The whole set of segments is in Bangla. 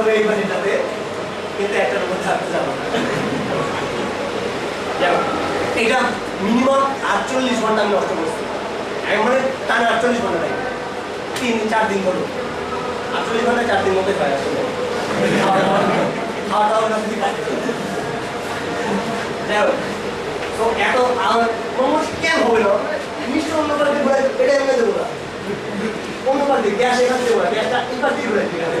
হবে এই পানিটাতে কিন্তু একটার উপর থাকতে যাব এটা মিনিমাম আটচল্লিশ ঘণ্টা আমি নষ্ট করছি। মানে টানা আটচল্লিশ ঘণ্টা নাই। তিন, চার দিন হলো আটচল্লিশ ঘণ্টা, চার দিন মধ্যে হয় আসলে খাওয়া দাওয়া না যদি তো এত আমার মোমোস কেন হবে না? নিশ্চয় অন্য পার্টি ঘুরে এটা এমনি দেবো না। অন্য পার্টি গ্যাস এখান থেকে গ্যাসটা এই পার্টি ঠিক আছে?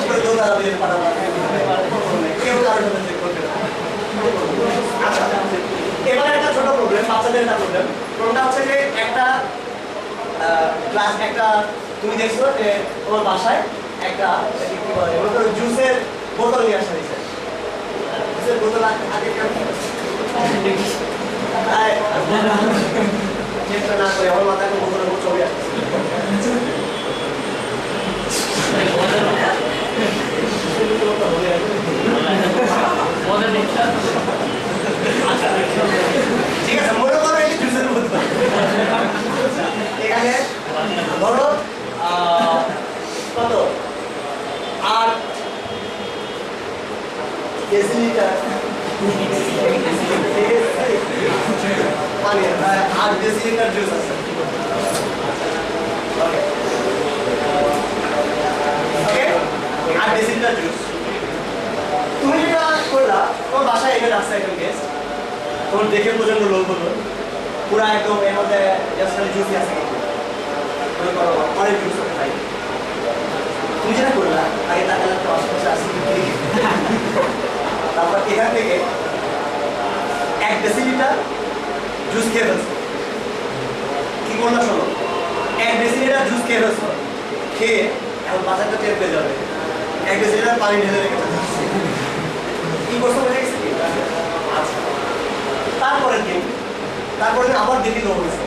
করে দৌড়া দিয়ে পাঠাবো কেউ কারোর সাথে চেক করবে আচ্ছা এবার একটা ছোট প্রবলেম বাচ্চাদের একটা প্রবলেম প্রবলেমটা হচ্ছে যে একটা ক্লাস একটা তুমি দেখছ যে তোমার বাসায় একটা কি বলে জুসের বোতল নিয়ে আসা হয়েছে জুসের বোতল আগে চেষ্টা না করে আমার মাথায় বোতলের ছবি আসছে ঠিক আছে মনে করো এই জুসের বোতল এখানে ধরো আহ, কত আট ডেসিলিটার পানি আট ডেসিলিটার জুস আছে। জুস তুমি যেটা করলা, তোমার বাসায় এনে রাস্তায় একজন গেস্ট তোমার দেখে প্রচণ্ড লোভ হলো। পুরা একদম এর মধ্যে জুসই আছে। অনেক জুস খাই তুমি যেটা করলা, আগে তারপর এখান থেকে এক ডেসিলিটার জুস খেয়ে ফেলছো। কি শোনো। এক ডেসিলিটার জুস খেয়ে ফেলছো। খেয়ে এখন বাজারটা টের পেয়ে যাবে। এক ডেসিলিটার পানি ঢেলে রেখে কি করছ বুঝে গেছে? আচ্ছা। তারপরের দিন তারপরে দিন আবার দেখি লোক হয়েছে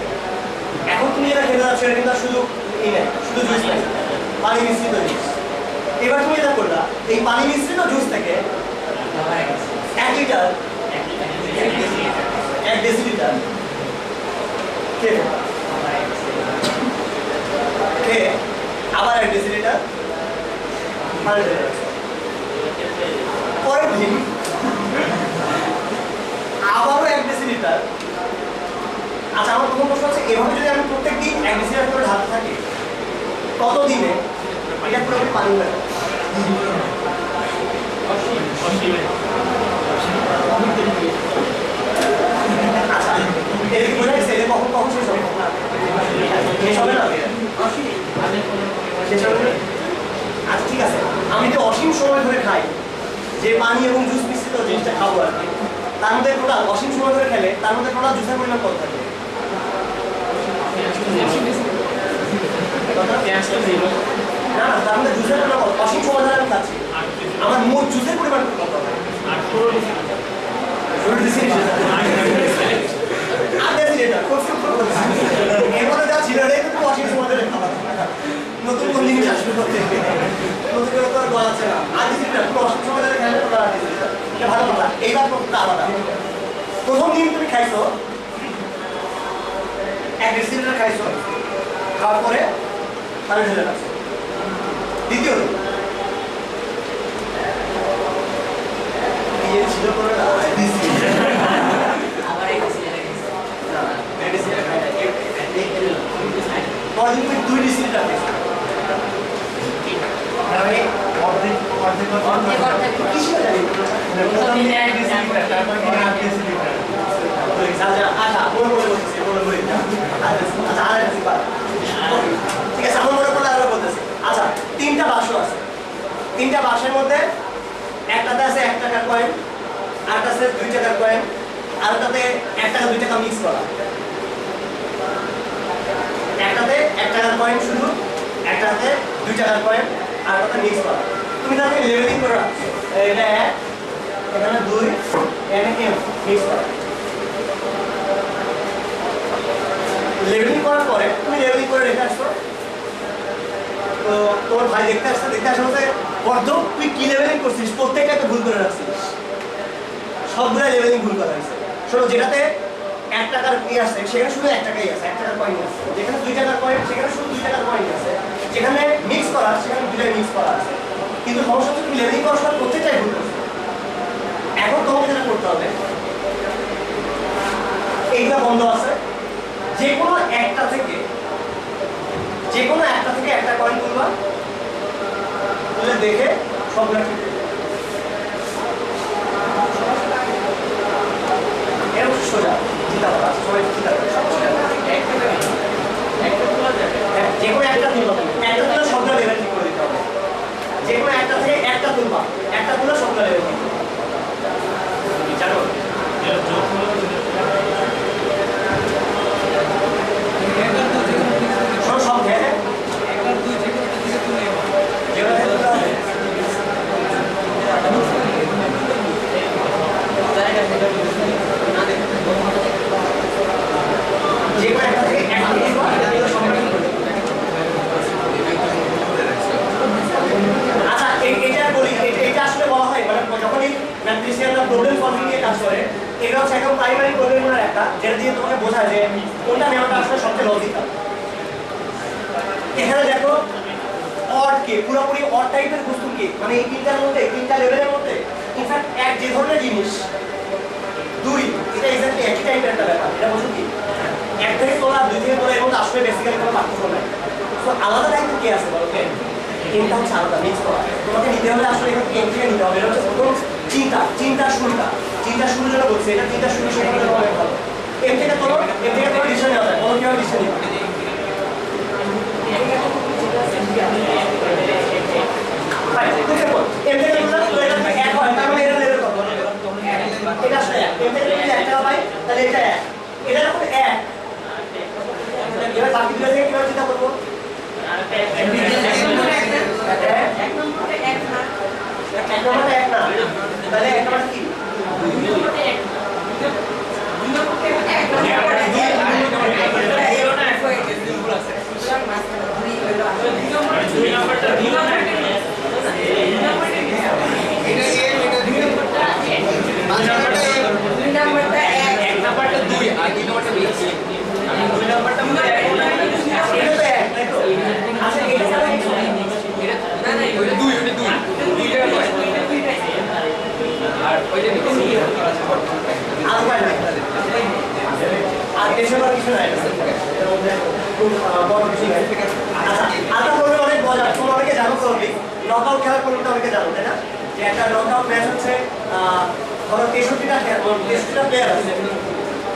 এখন তুমি যেটা খেতে যাচ্ছ এটা কিন্তু শুধু এই নেই শুধু জুস নেই। পানি মিশ্রিত জুস এবার তুমি এটা করলা এই পানি মিশ্রিত জুস থেকে এক লিটার এক ডেসিলিটার খেয়ে ফেললা। খেয়ে আবার এক ডেসিলিটার পানি ঢেলে রাখছো। পরের দিন আবারও এক ডেসিলিটার আচ্ছা আমার প্রথম প্রশ্ন হচ্ছে এভাবে যদি আমি প্রত্যেক দিন এক ডেসিলিটার করে ঢালতে থাকি কত দিনে এটা পুরোপুরি পানি যাবে? আচ্ছা এটা কি বোঝা কখন কখন শেষ হবে শেষ না শেষ হবে? আচ্ছা ঠিক আছে। আমি যে অসীম সময় ধরে খাই, যে পানি এবং জুস মিশ্রিত জিনিসটা খাব আর কি, তার মধ্যে টোটাল অসীম সময় ধরে খেলে, তার মধ্যে টোটাল জুসের পরিমাণ কত থাকে? না না, তার মধ্যে জুসের পরিমাণ অসীম সময় ধরে আমি খাচ্ছি। আমার মোট জুসের পরিমাণ কত? হবে ষোলো ডেসিলিটার। আট ডেসিলিটার, খুব সুন্দর বলেছে। এর মধ্যে যা ছিল এটাই কিন্তু অসীম সময় ধরে খাবার। নতুন কোন জিনিস আসবে করতে নতুন করে তো আর বলা যাচ্ছে না আট ডেসিলিটার পুরো অসীম সময় ধরে খাইলে তোমরা আট ডেসিলিটার এটা ভালো কথা এইবার প্রশ্নটা আলাদা। প্রথম দিন তুমি খাইছো এক খাইছো খাওয়ার পরে পানি ঢেলে রাখছো। দ্বিতীয় ছিল করে তুমি দুই ডেসিলিটার খাইছো। মানে অর্ধেক অর্ধেক অর্ধেক কিসে জানি? ঠিক আছে আমার আছে তিনটা বাক্সের মধ্যে একটাতে আছে এক টাকার কয়েন আরেকটা আছে দুই টাকার কয়েন আরেকটাতে এক দুই টাকা মিক্স করা একটাতে এক করা তুমি তাকে লেভেলিং করে রাখছো এটা এখানে দুই এখানে এম মিক্স করা। লেভেলিং করে রেখে আসছো তো তোমার ভাই দেখতে আসছে, দেখতে আসা বলতে তুই কি করছিস? ভুল করে রাখছিস। সবগুলো ভুল করা হয়েছে শোনো, যেটাতে এক টাকার ই আছে, সেখানে শুধু এক টাকাই আছে, এক টাকার কয়েন আছে। যেখানে দুই টাকার কয়েন সেখানে শুধু দুই টাকার কয়েন আছে। যেখানে মিক্স করা, সেখানে দুটাই মিক্স করা আছে। কিন্তু সমস্যা হচ্ছে তুমি লেভেলিং করার সময় প্রত্যেকটাই ভুল করছ। এখন তোমাকে যেটা করতে হবে। এইগুলা বন্ধ আছে। যে কোনো একটা থেকে যে কোনো একটা থেকে একটা কয়েন তুলবা তুলে দেখে সবগুলো ঠিক। এরকম সোজা চিন্তা করা সবাই চিন্তা করে সব যে কোনো একটা তুলবা তুমি। একটা তুলে সবগুলো লেভেল ঠিক করে দিতে হবে যে কোনো একটা থেকে একটা তুলবা একটা তুলে সবগুলো লেভেল ঠিক করবে। জানো শোনো সব হ্যাঁ যেগুলো থেকে তুলতে হবে যে কোনো একটা থেকে একটা তুলবা একটা তুলে সবগুলো ঠিক করে দিবে। আচ্ছা এ- এটা বলি এ- এটা আসলে বলা হয় মানে যখনই ম্যাথমেটিশিয়ানরা প্রবলেম সলভিং নিয়ে কাজ করে এটা হচ্ছে একদম প্রাইমারি প্রবলেমের একটা, যেটা দিয়ে তোমাকে বোঝায় যে কোনটা নেওয়াটা আসলে সবচেয়ে লজিক্যাল এখানে দেখো অড কে, পুরোপুরি অড টাইপের বস্তু কে মানে এই তিনটার মধ্যে তিনটা লেভেলের মধ্যে ইনফ্যাক্ট এক যে ধরনের জিনিস, দুই, এটা এক্স্যাক্টলি একই টাইপের একটা ব্যাপার, এটা বলছো কি? এক থেকে তোলা, দুই থেকে তোলা এর মধ্যে আসলে বেসিক্যালি কোনো পার্থক্য নাই। তো আলাদা টাইপের কে আছে বলো তিনটা হচ্ছে আলাদা মিক্স করা। তোমাকে নিতে হলে আসলে এখান থেকে নিতে হবে, এটা হচ্ছে প্রথম চিন্তা, চিন্তার শুরুটা। চিন্তার শুরু যেটা বলছে এটা চিন্তার শুরু সেটা হলে অনেক ভালো এর থেকে তোলো এর থেকে তোমার ডিসিশন নেওয়া যায় বলো কীভাবে ডিসিশন নিবে? Right, খুব simple। এর থেকে তোমরা তো এটা যদি এক হয় তার মানে এটা level কত? এটা আসলে এক। এর থেকে যদি এক টাকা পাই, তাহলে এটা এক। এটা যখন এক, এবার বাকি দুটো থেকে কীভাবে চিন্তা করব? এক? এক নম্বরটা এক না। তাহলে এক নম্বরটা কি? এটা তো এক, তাই তো? আচ্ছা, এটা তাহলে কি? আর উপায় নাই। আর এসব আর কিছু নাই। এটার মধ্যে খুব, আহ, বড় কিছু নাই। আচ্ছা, আরেকটা প্রবলেম অনেক মজার। তোমরা অনেকে জানো তো অলরেডি। knockout খেলার প্রবলেমটা অনেকে জানো, তাই না? যে একটা knockout match হচ্ছে, ধরো 63টা খে- উম, 63টা player আছে।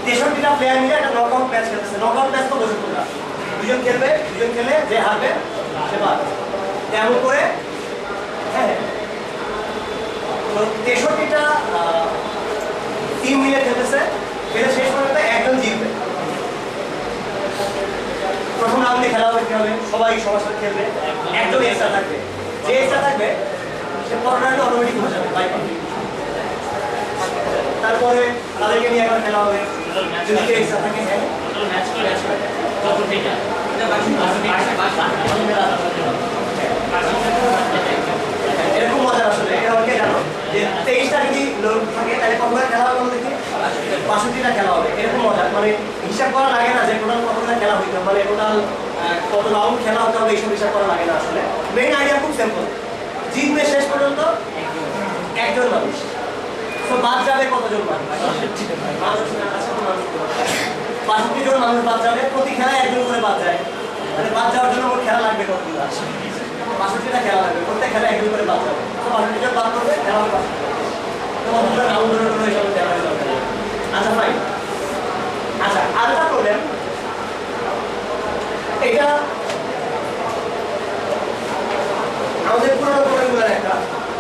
63টা player মিলে একটা knockout match খেলতেছে। knockout match তো বোঝো তোমরা। দুজন খেলবে, দুজন খেলে যে হারবে সে বাদ। এমন করে হ্যাঁ তো তেষট্টিটা টিম মিলে খেলতেছে খেলে শেষ পর্যন্ত একজন জিতবে প্রথম রাউন্ডে খেলা হবে কি হবে সবাই সবার সাথে খেলবে একজন এক্সট্রা থাকবে। যে এক্সট্রা থাকবে, সে পরের অটোমেটিক হয়ে যাবে বাই তারপরে তাদেরকে নিয়ে একবার খেলা হবে। যদি কেউ এক্সট্রা থাকে হ্যাঁ। এরকম মজা আসলে। এটা অনেকে জানো যে তেইশটা যদি লোক থাকে, তাহলে কতগুলো খেলা হবে বাষট্টিটা খেলা হবে, এরকম মজা। মানে হিসাব করা লাগে না যে টোটাল কতগুলো খেলা হইতে মানে টোটাল কত রাউন্ড খেলা হতে হবে, এইসব হিসাব করা লাগে না আসলে। মেইন আইডিয়া খুব সিম্পল জিতবে শেষ পর্যন্ত একজন মানুষ। তো বাদ যাবে কতজন মানুষ। বাষট্টি জন মানুষ বাদ যাবে, প্রতি খেলায় একজন করে বাদ যায়। মানে বাদ যাওয়ার জন্য ওর খেলা লাগবে কতগুলো? বাষট্টিটা খেলা লাগবে, প্রত্যেক খেলায় একজন করে বাদ যাবে। তো বাষট্টি জন বাদ করবে, খেলা হবে বাষট্টি তো রাউন্ড ধরে ধরে এসব খেলা আচ্ছা ফাইন আচ্ছা আরেকটা প্রবলেম এটা আমাদের পুরোনো প্রবলেমগুলো